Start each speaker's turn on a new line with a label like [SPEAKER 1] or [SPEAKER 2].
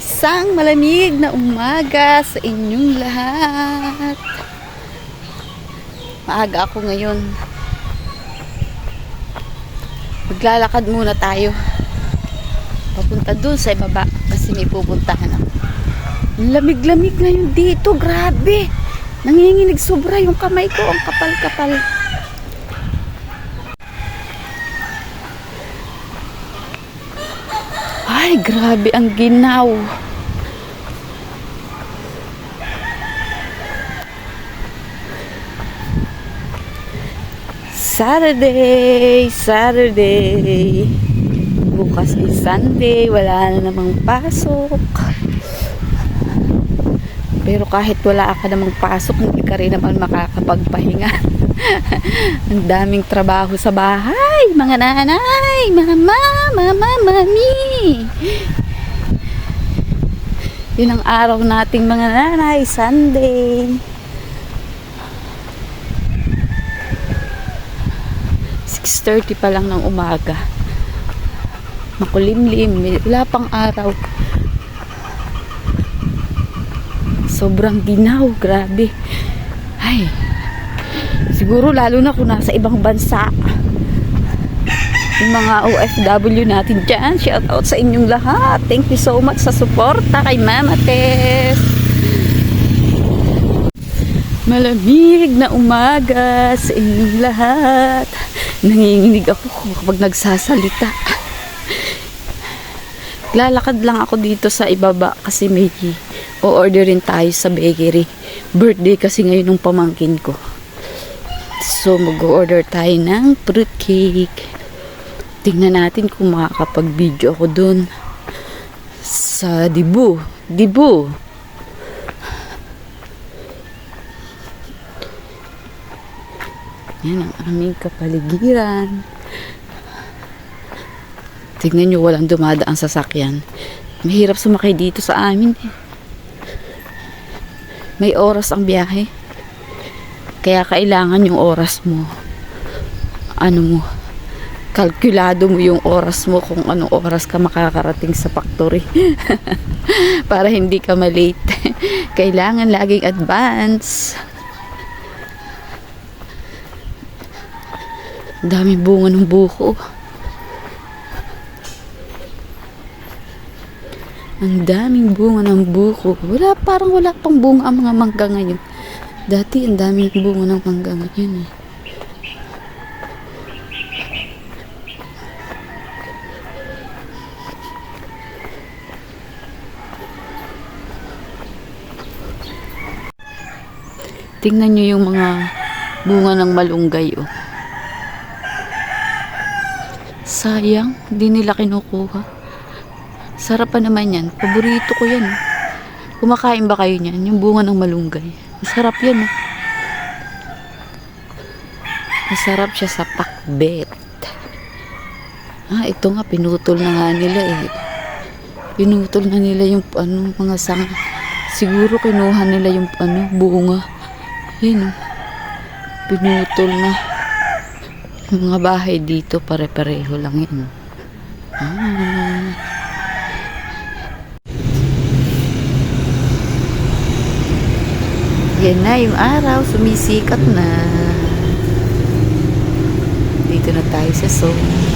[SPEAKER 1] Isang malamig na umaga sa inyong lahat. Maaga ako ngayon. Maglalakad muna tayo. Papunta dun sa ibaba kasi may pupuntahan ako. Lamig-lamig ngayon dito, grabe. Nanginginig sobra yung kamay ko, ang kapal-kapal. Ay, grabe ang ginaw. Saturday, Saturday. Bukas ay Sunday, wala na namang pasok. Pero kahit wala ka namang pasok, hindi ka rin naman makakapagpahinga. ang daming trabaho sa bahay, mga nanay, mama, mama, mami. Yun ang araw nating mga nanay, Sunday. 6.30 pa lang ng umaga. Makulimlim, wala pang araw. Sobrang ginaw, grabe. Ay, siguro lalo na kung nasa ibang bansa. Yung mga OFW natin dyan, shout out sa inyong lahat. Thank you so much sa suporta kay Mama Tess. Malamig na umaga sa inyong lahat. Nanginginig ako kapag nagsasalita. Lalakad lang ako dito sa ibaba kasi may o-orderin tayo sa bakery. Birthday kasi ngayon ng pamangkin ko. So mag-order tayo ng fruitcake. Tingnan natin kung makakapag-video ako dun sa Dibu. Dibu. Yan ang aming kapaligiran. Tignan nyo, walang dumadaan sasakyan. Mahirap sumakay dito sa amin eh. May oras ang biyahe. Kaya kailangan yung oras mo. Ano mo, kalkulado mo yung oras mo kung anong oras ka makakarating sa factory. Para hindi ka malate. kailangan laging advance. Daming bunga ng buko. Ang daming bunga ng buko. Wala, parang wala pang bunga ang mga mangga ngayon. Dati, ang daming bunga ng mangga ngayon eh. Tingnan nyo yung mga bunga ng malunggay oh. Sayang, di nila kinukuha. Sarap pa naman yan. Paborito ko yan. Kumakain ba kayo niyan? Yung bunga ng malunggay. Masarap yan. Oh. Masarap siya sa pakbet. Ah, ito nga, pinutol na nga nila eh. Pinutol na nila yung ano, mga sang... Siguro kinuha nila yung ano, bunga. Yan oh. Pinutol na. Yung mga bahay dito, pare-pareho lang yan. Ah. Yan na yung araw, sumisikat na. Dito na tayo sa zone.